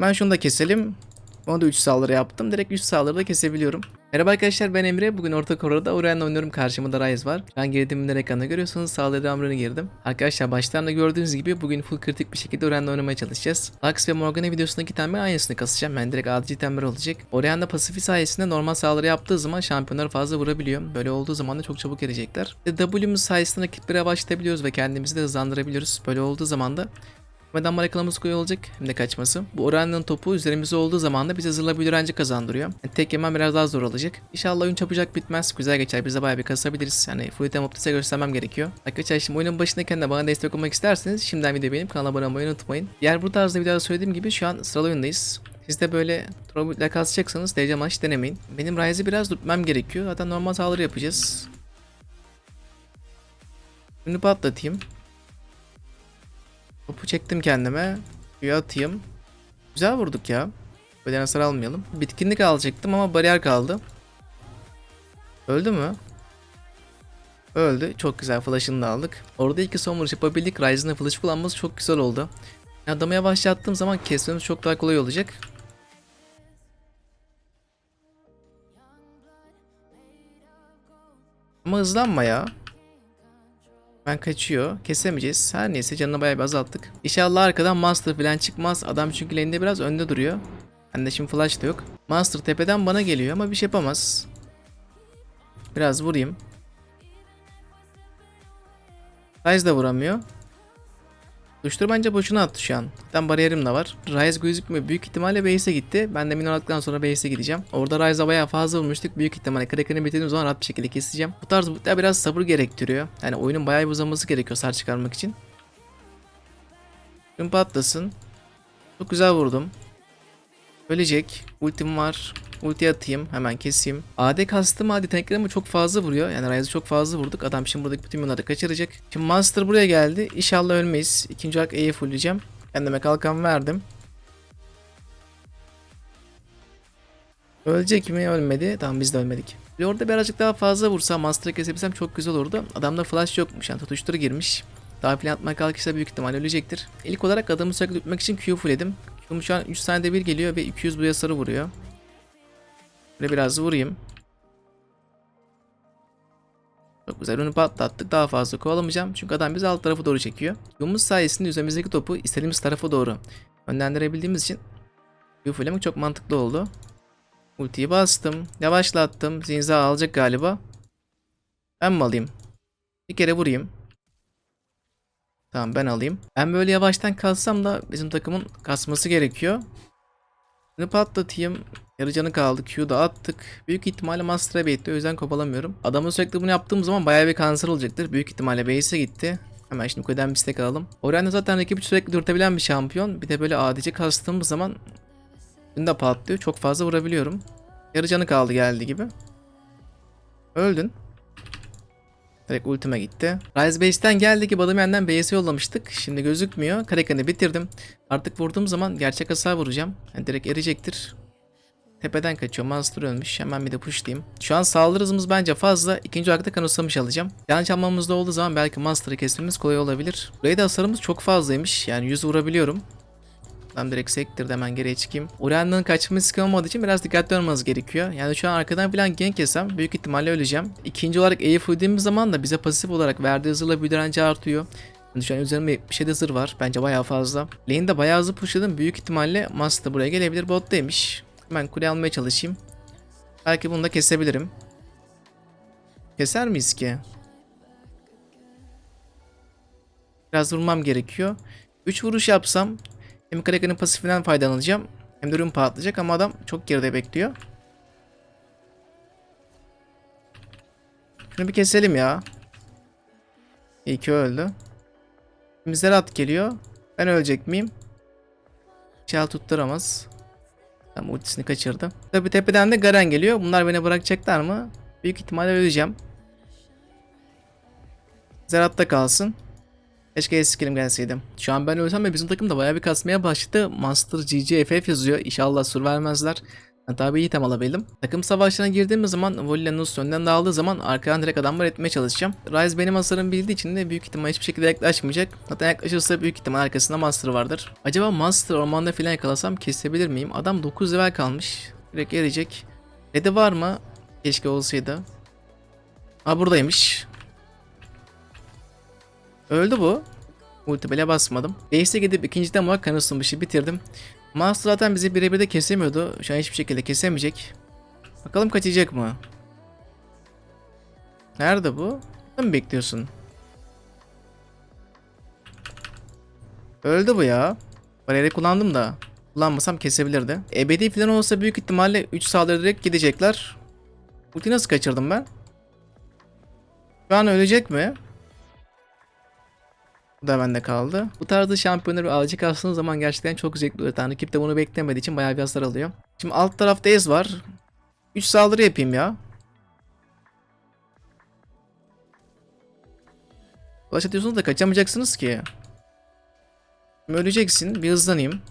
Ben şunu da keselim. Onu da 3 saldırı yaptım. Direkt 3 saldırıda kesebiliyorum. Merhaba arkadaşlar ben Emre. Bugün Orta Kore'de Orian'la oynuyorum. Karşımda Ryze var. Ben girdiğimde ekranda görüyorsunuz. Saldırı amrını girdim. Arkadaşlar baştan da gördüğünüz gibi bugün full kritik bir şekilde Orian'la oynamaya çalışacağız. Lux ve Morgana videosundaki itemleri aynısını kasacağım. Ben direkt adici itemler olacak. Orian'da pasifi sayesinde normal saldırı yaptığı zaman şampiyonları fazla vurabiliyor. Böyle olduğu zaman da çok çabuk erecekler. W'muz sayesinde rakiplere başlayabiliyoruz ve kendimizi de hızlandırabiliyoruz. Böyle olduğu zaman da Neden bırakılamız kolay olacak hem de kaçması. Bu Orianna'nın topu üzerimizde olduğu zaman da bize zırhla bir direnci kazandırıyor. Yani tek yemem biraz daha zor olacak. İnşallah oyun çabucak bitmez. Güzel geçer. Biz de bayağı bir kasabiliriz. Yani full item optise göstermem gerekiyor. Arkadaşlar şimdi oyunun başındayken de bana destek olmak isterseniz şimdiden videoyu beğenip kanala abone olmayı unutmayın. Diğer bu tarzda videoda söylediğim gibi şu an sıralı oyundayız. Siz de böyle Trollbit'le kasacaksanız DC maç denemeyin. Benim Ryze'i biraz tutmam gerekiyor. Zaten normal saldırı yapacağız. Şimdi patlatayım. Topu çektim kendime. Suya atayım. Güzel vurduk ya. Böyle hasar almayalım. Bitkinlik alacaktım ama bariyer kaldı. Öldü mü? Öldü. Çok güzel flash'ını da aldık. Orada iki son vuruş yapabildik. Ryzen'ın flash kullanması çok güzel oldu. Adamı yavaşlattığım zaman kesmemiz çok daha kolay olacak. Ama hızlanma ya. Ben kaçıyor. Kesemeyeceğiz. Her neyse canını bayağı bir azalttık. İnşallah arkadan Master falan çıkmaz. Adam çünkü lane'de biraz önde duruyor. Bende şimdi flash da yok. Master tepeden bana geliyor ama bir şey yapamaz. Biraz vurayım. Ryze de vuramıyor. Tuştur bence boşuna attı şu an. Zaten bariyerim de var. Ryze gözükmüyor. Büyük ihtimalle base'e gitti. Ben de minor aldıktan sonra base'e gideceğim. Orada Ryze'a bayağı fazla vurmuştuk. Büyük ihtimalle Kraken'i bitirdiğim zaman rahat bir şekilde keseceğim. Bu tarz bulutlar biraz sabır gerektiriyor. Yani oyunun bayağı uzaması gerekiyor sar çıkarmak için. Şimdi patlasın. Çok güzel vurdum. Ölecek. Ultim var. Ulti atayım. Hemen keseyim. AD kastım AD tanklarımı çok fazla vuruyor. Yani Ryze'ı çok fazla vurduk. Adam şimdi buradaki bütün minları kaçıracak. Şimdi Monster buraya geldi. İnşallah ölmeyiz. İkinci olarak E'yi fullleyeceğim. Kendime kalkan verdim. Ölecek mi? Ölmedi. Tamam biz de ölmedik. Orada birazcık daha fazla vursam Monster'ı kesebilsem çok güzel olurdu. Adamda flash yokmuş. Yani tutuşturu girmiş. Daha filan atmaya kalkışsa büyük ihtimal ölecektir. İlk olarak adamı sürekli tutmak için Q fullledim. Q'm şu an 3 saniyede bir geliyor ve 200 bu yasarı vuruyor. Böyle biraz vurayım. Çok güzel onu patlattık. Daha fazla kovalamayacağım. Çünkü adam bizi alt tarafa doğru çekiyor. Yumuz sayesinde üzerimizdeki topu istediğimiz tarafa doğru yönlendirebildiğimiz için fullemek çok mantıklı oldu. Ultiyi bastım. Yavaşlattım. Zinza alacak galiba. Ben mi alayım? Bir kere vurayım. Tamam ben alayım. Ben böyle yavaştan kalsam da bizim takımın kasması gerekiyor. Bunu patlatayım. Yarı canı kaldı. Q'da attık. Büyük ihtimalle Master'a bekliyor. O yüzden kovalamıyorum. Adamı sürekli bunu yaptığım zaman bayağı bir kanser olacaktır. Büyük ihtimalle base'e gitti. Hemen şimdi kuleden bir stack alalım. Orianna zaten rakibi sürekli dürtebilen bir şampiyon. Bir de böyle adice kastığımız zaman da patlıyor. Çok fazla vurabiliyorum. Yarı canı kaldı geldi gibi. Öldün. Direkt ultime gitti. Rise Base'den geldi ki Badamyan'dan base'e yollamıştık. Şimdi gözükmüyor. Kraken'i bitirdim. Artık vurduğum zaman gerçek hasar vuracağım. Yani direkt erecektir. Tepeden kaçıyor. Monster ölmüş. Hemen bir de pushlayayım. Şu an saldırı hızımız bence fazla. İkinci olarak da kanıtsamış alacağım. Yanlış almamızda olduğu zaman belki Monster'ı kesmemiz kolay olabilir. Buraya da hasarımız çok fazlaymış. Yani 100 vurabiliyorum. Ben direkt sektirde hemen geriye çıkayım. Orianna'nın kaçma riski olmadığı için biraz dikkatli olmanız gerekiyor. Yani şu an arkadan falan gank yesem büyük ihtimalle öleceğim. İkinci olarak E'yi fullediğimiz zaman da bize pasif olarak verdiği hızla bir direnci artıyor. Yani şu an üzerimde bir şeyde zırh var. Bence bayağı fazla. Lane'de bayağı hızlı pushladım. Büyük ihtimalle Master buraya gelebilir. Bottaymış. Hemen kule almaya çalışayım. Belki bunu da kesebilirim. Keser miyiz ki? Biraz vurmam gerekiyor. 3 vuruş yapsam hem Kraken'in pasifinden faydalanacağım. Hem de ürün patlayacak ama adam çok geride bekliyor. Şunu bir keselim ya. İyi ki öldü. Şimdi Zerat geliyor. Ben ölecek miyim? Çal tutturamaz. Tamam ultisini kaçırdım. Tabi tepeden de Garen geliyor. Bunlar beni bırakacaklar mı? Büyük ihtimalle öleceğim. Zerat da kalsın. Keşke skillim gelseydim. Şu an ben ölsem de bizim takım da bayağı bir kasmaya başladı. Master GG FF yazıyor. İnşallah sur vermezler. Hatta bir item alabildim. Takım savaşlarına girdiğimiz zaman Volley Nus önden dağıldığı zaman arkadan direkt adamlar etmeye çalışacağım. Ryze benim hasarımı bildiği için de büyük ihtimal hiçbir şekilde yaklaşmayacak. Hatta yaklaşırsa büyük ihtimal arkasında Master vardır. Acaba Master ormanda falan yakalasam kesebilir miyim? Adam 9 level kalmış. Direkt erecek. Red'i var mı? Keşke olsaydı. Ha buradaymış. Öldü bu. Ulti bile basmadım. Base'e gidip ikinci demo kanısınmışı bitirdim. Master zaten bizi birebir de kesemiyordu. Şu an hiçbir şekilde kesemeyecek. Bakalım kaçacak mı? Nerede bu? Ne mi bekliyorsun? Öldü bu ya. Bariyeri kullandım da. Kullanmasam kesebilirdi. Ebedi falan olsa büyük ihtimalle 3 saldırı direkt gidecekler. Ulti nasıl kaçırdım ben? Şu an ölecek mi? Bu da bende kaldı. Bu tarzda şampiyonları alacak aslında zaman gerçekten çok zevkli oluyor. Yani rakip de bunu beklemediği için bayağı bir hasar alıyor. Şimdi alt tarafta Ez var. 3 saldırı yapayım ya. Flash atıyorsunuz da kaçamayacaksınız ki. Şimdi öleceksin. Bir hızlanayım.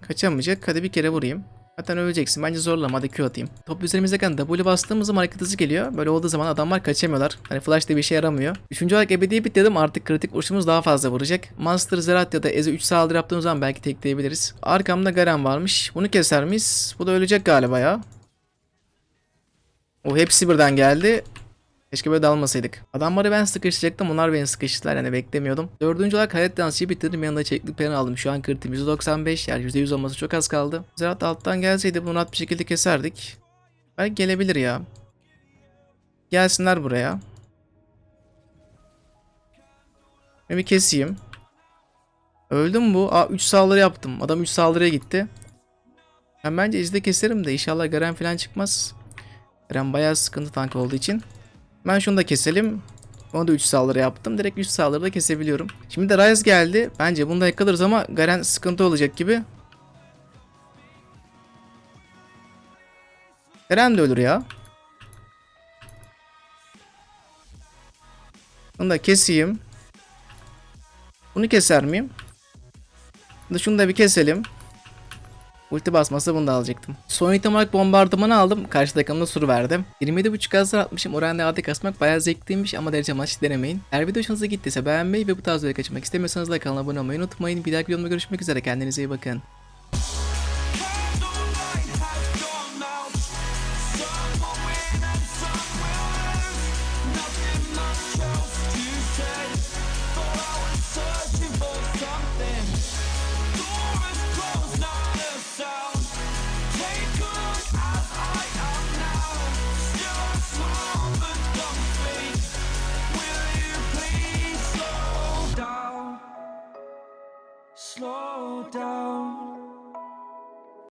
Kaçamayacak. Hadi bir kere vurayım. Zaten öleceksin. Bence zorlama. Hadi Q atayım. Top üzerimizdeyken W bastığımız zaman hareket hızı geliyor. Böyle olduğu zaman adamlar kaçamıyorlar. Hani flash da bir işe yaramıyor. Üçüncü olarak ebediye bit dedim. Artık kritik vuruşumuz daha fazla vuracak. Monster Zerat ya da Eze 3 saldırı yaptığımız zaman belki tekleyebiliriz. Arkamda Garen varmış. Bunu keser miyiz? Bu da ölecek galiba ya. O hepsi birden geldi. Keşke böyle dalmasaydık. Adamları ben sıkıştıracaktım. Onlar beni sıkıştılar. Yani beklemiyordum. Dördüncü olarak hayat dansçıyı bitirdim. Yanında çeklik peni aldım. Şu an kritiğim 195. Yani %100 olması çok az kaldı. Zerat alttan gelseydi bunu rahat bir şekilde keserdik. Belki gelebilir ya. Gelsinler buraya. Ben bir keseyim. Öldü mü bu? Aa 3 saldırı yaptım. Adam 3 saldırıya gitti. Ben bence izde keserim de inşallah Garen falan çıkmaz. Garen bayağı sıkıntı tank olduğu için. Ben şunu da keselim. Onu da 3 saldırı yaptım. Direkt 3 saldırıda kesebiliyorum. Şimdi de Ryze geldi. Bence bunu yakalarız ama Garen sıkıntı olacak gibi. Garen de ölür ya. Bunu da keseyim. Bunu keser miyim? Şunu da bir keselim. Ulti basması bunu da alacaktım. Son item olarak bombardımanı aldım. Karşı takımda sur verdim. 27.5 hasar atmışım. Oranda AD kasmak bayağı zevkliymiş ama derece maç denemeyin. Eğer video hoşunuza gittiyse beğenmeyi ve bu tarz videoyu kaçırmak istemiyorsanız da kanala abone olmayı unutmayın. Bir dahaki videomda görüşmek üzere. Kendinize iyi bakın.